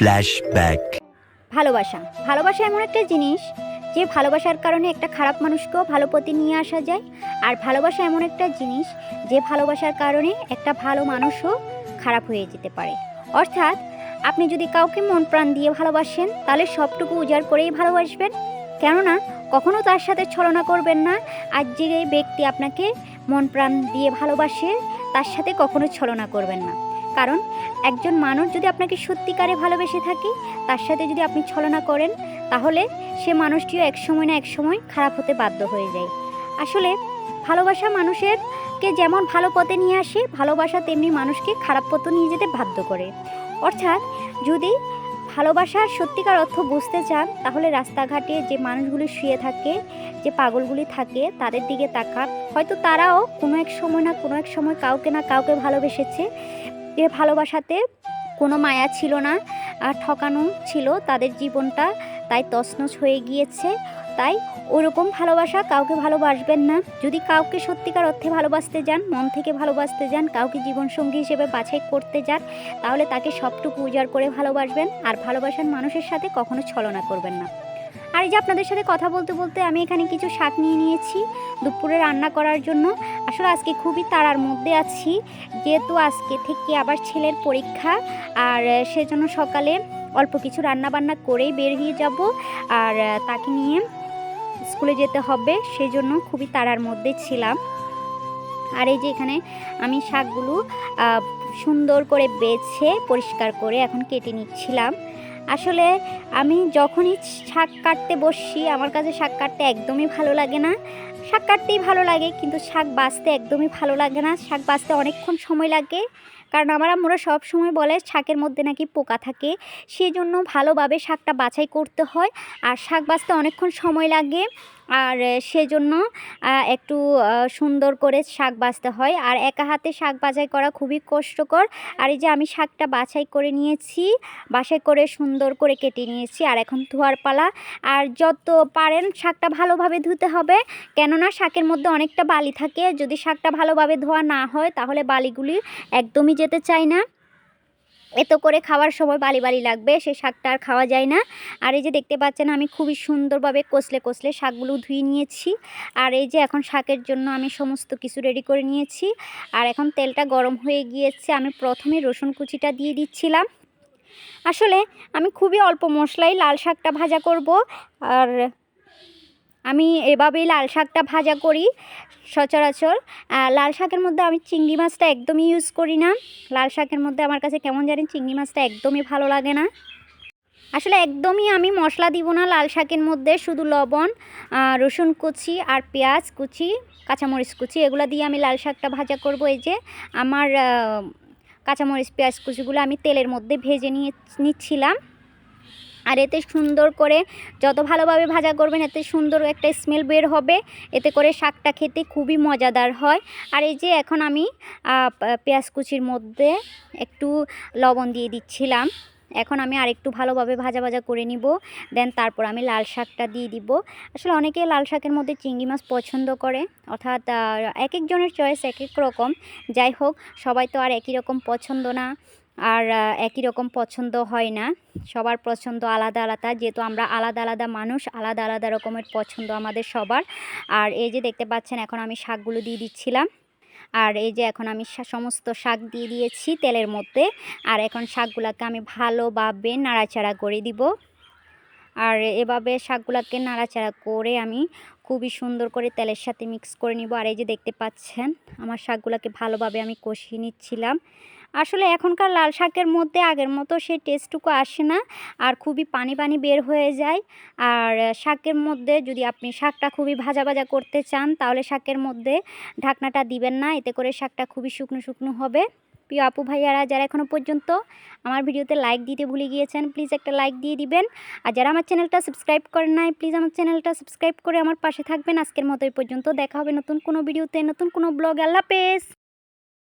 Flashback. ভালোবাসা। ভালোবাসা এমন একটা জিনিস যে ভালোবাসার কারণে একটা খারাপ মানুষকেও ভালো পথে নিয়ে আসা যায়। আর ভালোবাসা এমন একটা জিনিস যে ভালোবাসার কারণে একটা ভালো মানুষও খারাপ হয়ে যেতে পারে। অর্থাৎ আপনি যদি কাউকে মন প্রাণ দিয়ে ভালোবাসেন, তাহলে সবটুকু উজাড় করেই ভালোবাসবেন। কেননা, কখনো তার সাথে ছলনা করবেন না। আর যে ব্যক্তি আপনাকে মন প্রাণ দিয়ে ভালোবাসে, তার সাথে কখনো ছলনা করবেন না। কারণ একজন মানুষ যদি আপনাকে সত্যিকারে ভালোবেসে থাকে, তার সাথে যদি আপনি ছলনা করেন, তাহলে সে মানুষটিও এক সময় না এক সময় খারাপ হতে বাধ্য হয়ে যায়। আসলে ভালোবাসা মানুষের কে যেমন ভালো পথে নিয়ে আসে, ভালোবাসা তেমনি মানুষকে খারাপ পথে নিয়ে যেতে বাধ্য করে। অর্থাৎ যদি ভালোবাসার সত্যিকার অর্থ বুঝতে চান, তাহলে রাস্তাঘাটে যে মানুষগুলি শুয়ে থাকে, যে পাগলগুলি থাকে, তাদের দিকে তাকান। হয়তো তারাও কোনো এক সময় না কোনো এক সময় কাউকে না কাউকে ভালোবেসেছে। যে ভালোবাসাতে কোনো মায়া ছিল না, আর ঠকানো ছিল তাদের জীবনটা। তাই তছনছ হয়ে গিয়েছে। তাই ওরকম ভালোবাসা কাউকে ভালোবাসবেন না। যদি কাউকে সত্যিকার অর্থে ভালোবাসতে যান, মন থেকে ভালোবাসতে যান, কাউকে জীবনসঙ্গী হিসেবে বাছাই করতে যান, তাহলে তাকে সবটুকু উজাড় করে ভালোবাসবেন। আর ভালোবাসার মানুষের সাথে কখনো ছলনা করবেন না। আর এই যে আপনাদের সাথে কথা বলতে বলতে আমি এখানে কিছু শাক নিয়ে নিয়েছি দুপুরে রান্না করার জন্য। আসলে আজকে খুবই তাড়ার মধ্যে আছি। যেহেতু আজকে থেকে আবার ছেলের পরীক্ষা, আর সেজন্য সকালে অল্প কিছু রান্না বান্না করেই বেরিয়ে যাব। আর তাকে নিয়ে স্কুলে যেতে হবে, সেজন্য খুবই তাড়ার মধ্যে ছিলাম। আর এই যে এখানে আমি শাকগুলো সুন্দর করে বেছে, পরিষ্কার করে এখন কেটে নিচ্ছিলাম। আসলে আমি যখনই শাক কাটতে বসি আমার কাছে শাক কাটতে একদমই ভালো লাগে না। শাক কাটতেই ভালো লাগে, কিন্তু শাক বাছতে একদমই ভালো লাগে না। শাক বাছতে অনেকক্ষণ সময় লাগে, কারণ আমার আম্মুরা সব সময় বলে শাকের মধ্যে নাকি পোকা থাকে সেই জন্য ভালোভাবে শাকটা বাছাই করতে হয়। আর শাক বাছতে অনেকক্ষণ সময় লাগে, আর সেজন্য একটু সুন্দর করে শাক বাছতে হয়। আর একা হাতে শাক বাছাই করা খুবই কষ্টকর। আর এই যে আমি শাকটা বাছাই করে নিয়েছি বাছাই করে সুন্দর করে কেটে নিয়েছি, আর এখন ধোয়ার পালা। আর যত পারেন শাকটা ভালোভাবে ধুতে হবে কেননা শাকের মধ্যে অনেকটা বালি থাকে। যদি শাকটা ভালোভাবে ধোয়া না হয়, তাহলে বালিগুলি একদমই যেতে চায় না। এত করে খাওয়ার সময় বালি বালি লাগবে সেই শাকটা আর খাওয়া যায় না। আর এই যে দেখতে পাচ্ছেন, আমি খুবই সুন্দরভাবে কষলে কষলে শাকগুলো ধুয়ে নিয়েছি। আর এই যে এখন শাকের জন্য আমি সমস্ত কিছু রেডি করে নিয়েছি। আর এখন তেলটা গরম হয়ে গিয়েছে, আমি প্রথমে রসুন কুচিটা দিয়ে দিচ্ছিলাম। আসলে আমি খুবই অল্প মশলাই লাল শাকটা ভাজা করব। আর আমি এভাবেই লাল শাকটা ভাজা করি, সচরাচর। লাল শাকের মধ্যে আমি চিংড়ি মাছটা একদমই ইউজ করি না। লাল শাকের মধ্যে আমার কাছে কেমন জানি চিংড়ি মাছটা একদমই ভালো লাগে না। আসলে একদমই আমি মশলা দিব না লাল শাকের মধ্যে, শুধু লবণ রসুন কুচি আর পেঁয়াজ কুচি, কাঁচামরিচ কুচি, এগুলো দিয়ে আমি লাল শাকটা ভাজা করব। এই যে আমার কাঁচামরিচ, পেঁয়াজ কুচিগুলো আমি তেলের মধ্যে ভেজে নিয়ে, নিচ্ছিলাম। আর এতে সুন্দর করে যত ভালোভাবে ভাজা করবেন, এতে সুন্দর একটা স্মেল বের হবে। এতে করে শাকটা খেতে খুবই মজাদার হয়। আর এই যে এখন আমি পেঁয়াজ কুচির মধ্যে একটু লবণ দিয়ে দিচ্ছিলাম। এখন আমি আরেকটু ভালোভাবে ভাজা ভাজা করে নিব। দেন তারপর আমি লাল শাকটা দিয়ে দিব। আসলে অনেকে লাল শাকের মধ্যে চিংড়ি মাছ পছন্দ করে। অর্থাৎ এক একজনের চয়েস এক এক রকম। যাই হোক, সবাই তো আর একই রকম পছন্দ না। আর একই রকম পছন্দ হয় না। সবার পছন্দ আলাদা আলাদা, যেহেতু আমরা আলাদা আলাদা মানুষ, আলাদা আলাদা রকমের পছন্দ আমাদের সবার। আর এই যে দেখতে পাচ্ছেন, এখন আমি শাকগুলো দিয়ে দিচ্ছিলাম। আর এই যে এখন আমি সমস্ত শাক দিয়ে দিয়েছি তেলের মধ্যে। আর এখন শাকগুলোকে আমি ভালোভাবে নাড়াচাড়া করে দিব। আর এভাবে শাকগুলোকে নাড়াচাড়া করে আমি খুবই সুন্দর করে তেলের সাথে মিক্স করে নিব। আর এই যে দেখতে পাচ্ছেন, আমার শাকগুলোকে ভালোভাবে আমি কষিয়ে নিচ্ছিলাম। আসলে এখনকার লাল শাকের মধ্যে আগের মতো সেই টেস্টটুকু আসে না, আর খুবই পানি পানি বের হয়ে যায়। আর শাকের মধ্যে যদি আপনি শাকটা খুবই ভাজা ভাজা করতে চান, তাহলে শাকের মধ্যে ঢাকনাটা দিবেন না, এতে করে শাকটা খুবই শুকনো শুকনো হবে। প্রিয় আপু ভাইয়ারা, যারা এখনও পর্যন্ত আমার ভিডিওতে লাইক দিতে ভুলে গিয়েছেন প্লিজ একটা লাইক দিয়ে দিবেন। আর যারা আমার চ্যানেলটা সাবস্ক্রাইব করেন নাই প্লিজ আমার চ্যানেলটা সাবস্ক্রাইব করে আমার পাশে থাকবেন। আজকের মতো এই পর্যন্ত। দেখা হবে নতুন কোনো ভিডিওতে, নতুন কোনো ব্লগ আল্লাহ হাফেজ!